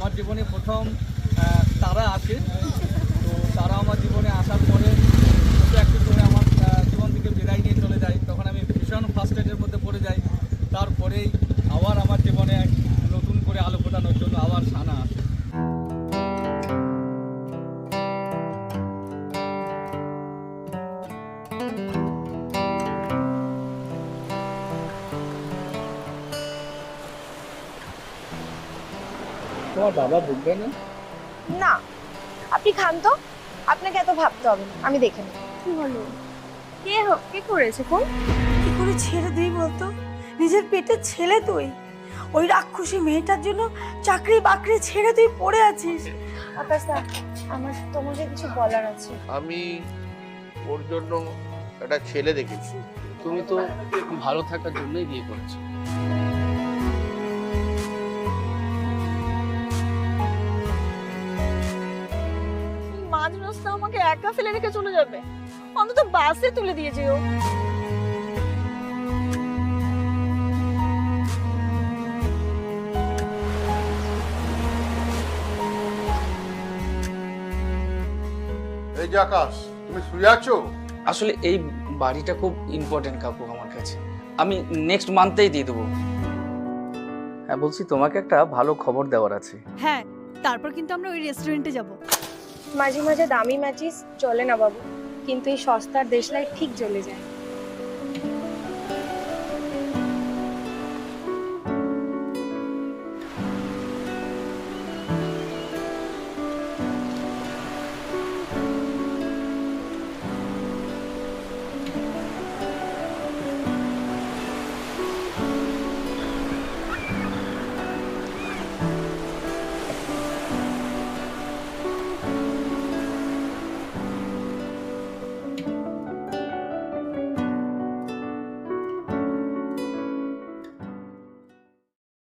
আমার জীবনে প্রথম তারা আসে। তো তারা আমার জীবনে আসার পরে একটু করে আমার জীবন থেকে বিদায় নিয়ে চলে যায়। তখন আমি ভীষণ ফার্স্ট ফার্স্টেডের মধ্যে পড়ে যাই। তারপরেই আবার আমার জীবনে এক নতুন করে আলো ফোটানোর জন্য আবার সানা আসে। তোমার বাবা বুঝবে না? না। আপনি খান তো। আপনাকে এত ভাবতে হবে না। আমি দেখে নেব। কি হলো? কে হ- কে করেছে ফোন? কি করে ছেড়ে দিই বলতো? নিজের পেটের ছেলে তুই। ওই রাক্ষসী মেয়েটার জন্য চাকরি বাকরি ছেড়ে তুই পড়ে আছিস। আকাশ দা আমার তোমাকে কিছু বলার আছে। আমি ওর জন্য একটা ছেলে দেখেছি। তুমি তো ভালো থাকার জন্যই বিয়ে করেছ। রাস্তা আমাকে একা ফেলে রেখে চলে যাবে। অন্তত বাসে তুলে দিয়ে যেও। এই যে আকাশ তুমি শুয়ে আছো? আসলে এই বাড়িটা খুব ইম্পর্টেন্ট কাকু আমার কাছে। আমি নেক্সট মান্থেই দিয়ে দেবো। হ্যাঁ বলছি তোমাকে একটা ভালো খবর দেওয়ার আছে। হ্যাঁ তারপর কিন্তু আমরা ওই রেস্টুরেন্টে যাব। মাঝে মাঝে দামি ম্যাচিস চলে না বাবু। কিন্তু এই সস্তার দেশলাই ঠিক চলে যায়।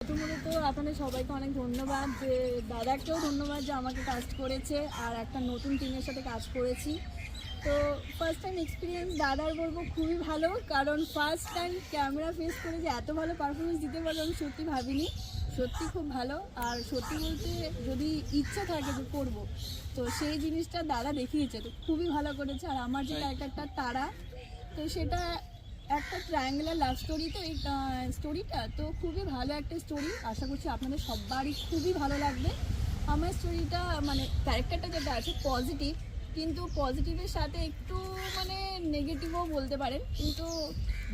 প্রথমত আপনাদের সবাইকে অনেক ধন্যবাদ যে দাদাকেও ধন্যবাদ যে আমাকে কাস্ট করেছে আর একটা নতুন টিমের সাথে কাজ করেছি। তো ফার্স্ট টাইম এক্সপিরিয়েন্স দাদার বলব খুবই ভালো কারণ ফার্স্ট টাইম ক্যামেরা ফেস করে যে এত ভালো পারফরমেন্স দিতে পারব আমি সত্যি ভাবিনি। সত্যি খুব ভালো। আর সত্যি বলতে যদি ইচ্ছা থাকে যে করব তো সেই জিনিসটা দাদা দেখিয়েছে। তো খুবই ভালো করেছে। আর আমার যে ক্যারেক্টারটা তারা তো সেটা একটা ট্রায়াঙ্গুলার লাভ স্টোরি তো, এই স্টোরিটা তো খুবই ভালো একটা স্টোরি আশা করছি আপনাদের সবারই খুবই ভালো লাগবে। আমার স্টোরিটা মানে ক্যারেক্টারটা যেটা আছে পজিটিভ কিন্তু পজিটিভের সাথে একটু মানে নেগেটিভও বলতে পারেন, কিন্তু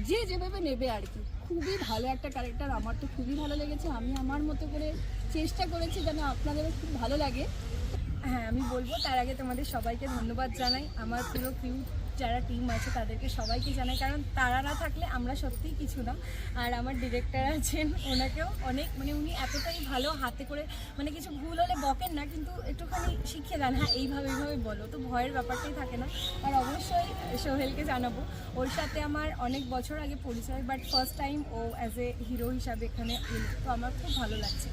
যে যেভাবে নেবে আর কি, খুবই ভালো একটা ক্যারেক্টার আমার তো খুবই ভালো লেগেছে। আমি আমার মতো করে চেষ্টা করেছি যেন আপনাদেরও খুব ভালো লাগে। হ্যাঁ আমি বলব, তার আগে তোমাদের সবাইকে ধন্যবাদ জানাই। আমার পুরো ক্রিউ যারা টিম আছে তাদেরকে সবাইকে জানাই, কারণ তারা না থাকলে আমরা সত্যিই কিছু না। আর আমার ডিরেক্টর আছেন, ওনাকেও অনেক মানে উনি এতটাই ভালো হাতে করে মানে কিছু ভুল হলে বকেন না, কিন্তু একটুখানি শিখিয়ে দেন হ্যাঁ এইভাবে এইভাবে বলো। তো ভয়ের ব্যাপারটাই থাকে না। আর অবশ্যই সোহেলকে জানাব। ওর সাথে আমার অনেক বছর আগে পরিচয় বাট ফার্স্ট টাইম ও অ্যাজ এ হিরো হিসাবে এখানে এলো। তো আমার খুব ভালো লাগছে।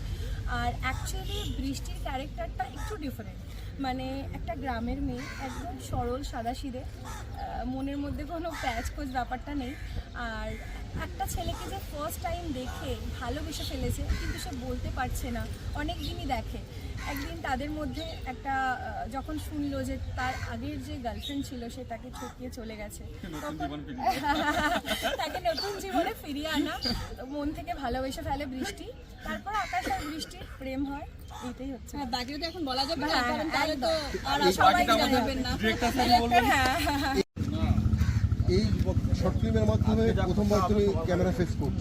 আর অ্যাকচুয়ালি বৃষ্টির ক্যারেক্টারটা একটু ডিফারেন্ট মানে একটা গ্রামের মেয়ে, একদম সরল, সাদাসিধে মনের মধ্যে কোনো প্যাচ কোচ ব্যাপারটা নেই। আর একটা ছেলেকে যে ফার্স্ট টাইম দেখে ভালোবেসে ফেলেছে কিন্তু সে বলতে পারছে না। অনেক দিনই দেখে। একদিন তাদের মধ্যে একটা যখন শুনলো যে তার আগের যে গার্লফ্রেন্ড ছিল সে তাকে ঠকিয়ে চলে গেছে। তখন তাকে নতুন জীবনে ফিরিয়ে আনা। মন থেকে ভালোবেসে ফেলে বৃষ্টি। তারপর আকাশ আর বৃষ্টি প্রেম হয়। এটাই হচ্ছে। হ্যাঁ বাকিটা তো এখন বলা যাবে না হ্যাঁ, কারণ তাহলে তো আর সবাই জানবেন না। হ্যাঁ। হ্যাঁ হ্যাঁ এই শর্ট ফিল্মের মাধ্যমে প্রথমবার তুমি ক্যামেরা ফেস করছ।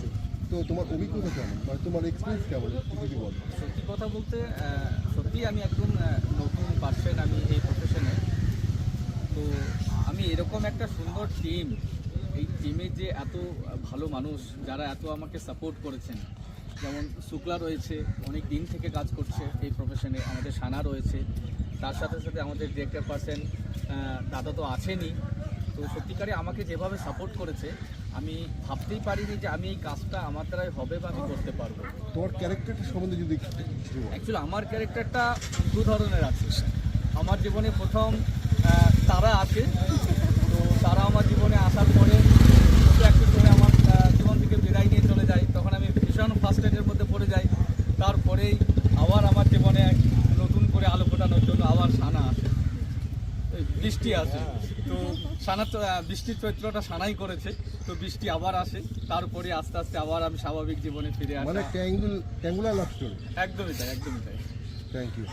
তো তোমার অভিজ্ঞতা কেমন? মানে তোমার এক্সপিরিয়েন্স কেমন? যদি বলো? সত্যি কথা বলতে সত্যি আমি একদম নতুন পার্সন আমি এই প্রফেশনে তো আমি এরকম একটা সুন্দর টিম এই টিমে যে এত ভালো মানুষ যারা এত আমাকে সাপোর্ট করেছেন। যেমন শুক্লা রয়েছে অনেক দিন থেকে কাজ করছে এই প্রফেশনে আমাদের সানা রয়েছে। তার সাথে সাথে আমাদের ডিরেক্টর পার্সেন দাদা তো আছেনই। তো সত্যিকারে আমাকে যেভাবে সাপোর্ট করেছে আমি ভাবতেই পারিনি যে আমি এই কাজটা আমার দ্বারাই হবে বা আমি করতে পারব। তোমার ক্যারেক্টারটা সম্বন্ধে যদি অ্যাকচুয়ালি আমার ক্যারেক্টারটা দু ধরনের আছে। আমার জীবনে প্রথম তারা আছে। তো তারা আমার জীবনে আসার পরে একটু করে আমার জীবন থেকে বিদায় নিয়ে চলে যায়। তখন আমি ভীষণ ফার্স্টেডের মধ্যে পড়ে যাই তারপরেই আবার আমার জীবনে এক বৃষ্টি আসে তো সানা বৃষ্টির চরিত্রটা সানাই করেছে। তো বৃষ্টি আবার আসে। তারপরে আস্তে আস্তে আবার আমি স্বাভাবিক জীবনে ফিরে মানে আসি ট্যাঙ্গুলার লাভ একদমই তাই একদমই তাই। Thank you